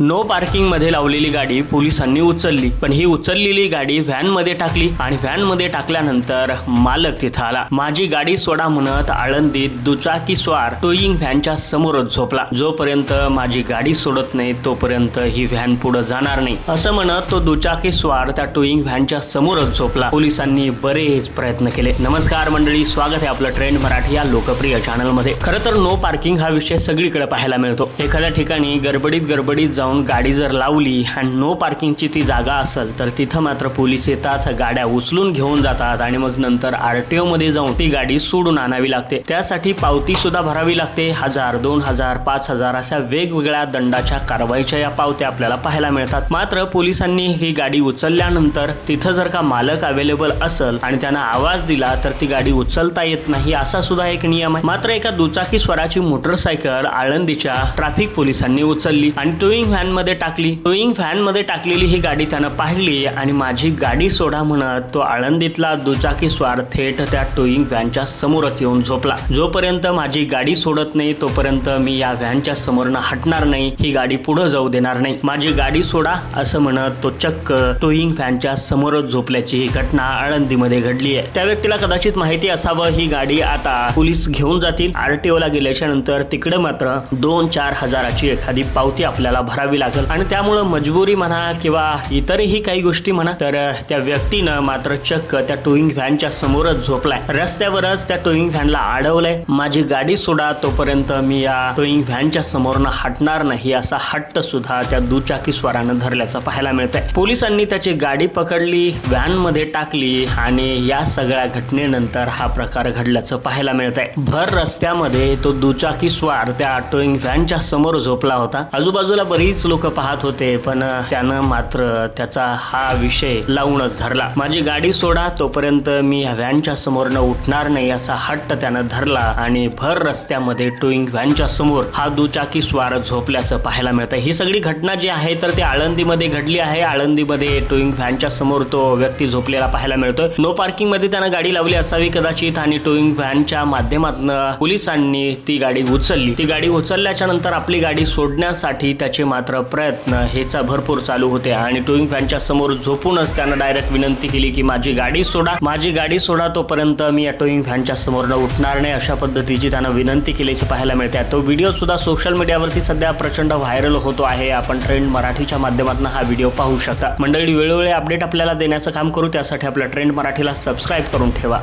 No पार्किंगमध्ये लावलेली गाडी पोलिसांनी उचलली. पण ही उचललेली गाडी व्हॅनमध्ये टाकली आणि व्हॅनमध्ये टाकल्यानंतर मालक तिथं आला. माझी गाडी सोडा म्हणत आळंदीत दुचाकी स्वार टोईंग व्हॅनच्या समोरच झोपला. जोपर्यंत माझी गाडी सोडत नाही तोपर्यंत ही व्हॅन पुढे जाणार नाही. असं म्हणत तो दुचाकी स्वार त्या टोईंग व्हॅनच्या समोरच झोपला. पोलिसांनी बरेच प्रयत्न केले. नमस्कार मंडळी स्वागत आहे आपलं ट्रेंड मराठी या लोकप्रिय चॅनलमध्ये. खरं तर नो पार्किंग हा विषय सगळीकडे पाहायला मिळतो. एखाद्या ठिकाणी गडबडीत गडबडीत जाऊन गाडी जर लावली आणि नो पार्किंगची ती जागा असेल तर तिथं मात्र पोलीस येतात गाड्या उचलून घेऊन जातात आणि मग नंतर आरटीओ मध्ये जाऊन ती गाडी सोडून आणावी लागते. त्यासाठी पावती सुद्धा भरावी लागते. हजार दोन हजार पाच हजार अशा वेगवेगळ्या दंडाच्या कारवाईच्या या पावत्या आपल्याला पाहायला मिळतात. मात्र पोलिसांनी ही गाडी उचलल्यानंतर तिथं जर का मालक अवेलेबल असेल आणि त्यांना आवाज दिला तर ती गाडी उचलता येत नाही असा सुद्धा एक नियम आहे. मात्र एका दुचाकी स्वराची मोटरसायकल आळंदीच्या ट्रॅफिक पोलिसांनी उचलली आणि टोईंग फॅनमध्ये टाकली. टोईंग फॅनमध्ये टाकलेली ही गाडी त्यानं पाहिली आणि माझी गाडी सोडा म्हणत तो आळंदीतला दुचाकी स्वार थेट त्या टोईंग व्हॅनच्या समोरच येऊन झोपला. जोपर्यंत माझी गाडी सोडत नाही तोपर्यंत मी या व्हॅनच्या समोरनं हटणार नाही ही गाडी पुढे जाऊ देणार नाही. माझी गाडी सोडा असं म्हणत तो चक्क टोईंग व्हॅनच्या समोरच झोपल्याची ही घटना आळंदीमध्ये घडली आहे. त्या व्यक्तीला कदाचित माहिती असावं ही गाडी आता पोलीस घेऊन जातील. आरटीओला गेल्याच्यानंतर तिकडे मात्र दोन चार हजाराची एखादी पावती आपल्याला भरावी लागेल. आणि त्यामुळं मजबुरी म्हणा किंवा इतरही काही गोष्टी म्हणा तर त्या व्यक्तीनं मात्र चक्क त्या टोईंग व्हॅनच्या समोरच झोपलाय. रस्त्यावरच त्या टोईंग व्हॅनला अडवलंय माझी गाडी सोडा तोपर्यंत मी या टोईंग व्हॅनच्या समोरनं हटणार नाही असा हट्ट सुद्धा त्या दुचाकी स्वारानं धरल्याचं पाहायला मिळत आहे पोलिसांनी त्याची गाडी पकडली व्हॅनमध्ये टाकली आणि या सगळ्या घटनेनंतर हा प्रकार घडल्याचं पाहायला मिळत आहे भर रस्त्यामध्ये तो दुचाकी स्वार त्या टोईंग व्हॅनच्या समोर झोपला होता. आजूबाजूला बरीच लोक पाहत होते पण त्यानं मात्र त्याचा हा विषय लावूनच धरला. माझी गाडी सोडा तोपर्यंत मी ह्या व्हॅनच्या समोरनं उठणार नाही असा हट्ट त्यानं धरला आणि भर रस्त्यामध्ये टोईंग व्हॅनच्या समोर हा दुचाकी स्वार झोपल्याचं पाहायला मिळतं. ही सगळी घटना जी आहे तर ती आळंदीमध्ये घडली आहे. आळंदीमध्ये टोईंग व्हॅनच्या समोर तो व्यक्ती झोपलेला पाहायला मिळतोय. नो पार्किंगमध्ये त्यानं गाडी लावली असावी कदाचित आणि टोईंग व्हॅनच्या माध्यमातून पोलिसांनी ती गाडी उचलली. ती गाडी उचलल्याच्या नंतर आपली गाडी सोडण्यासाठी त्याचे मात्र प्रयत्न हेचा भरपूर चालू होते आणि टोईंग फॅनच्या समोर झोपूनच त्यानं डायरेक्ट विनंती केली की माझी गाडी सोडा. माझी गाडी सोडा तोपर्यंत मी या टोईंग समोर समोरनं उठणार नाही अशा पद्धतीची त्यानं विनंती केल्याची पाहायला मिळते. तो व्हिडिओ सुद्धा सोशल मीडियावरती सध्या प्रचंड व्हायरल होतो आहे. आपण ट्रेंड मराठीच्या माध्यमातून हा व्हिडिओ पाहू शकता. मंडळी वेळोवेळी अपडेट आपल्याला देण्याचं काम करू. त्यासाठी आपल्या ट्रेंड मराठीला सबस्क्राईब करून ठेवा.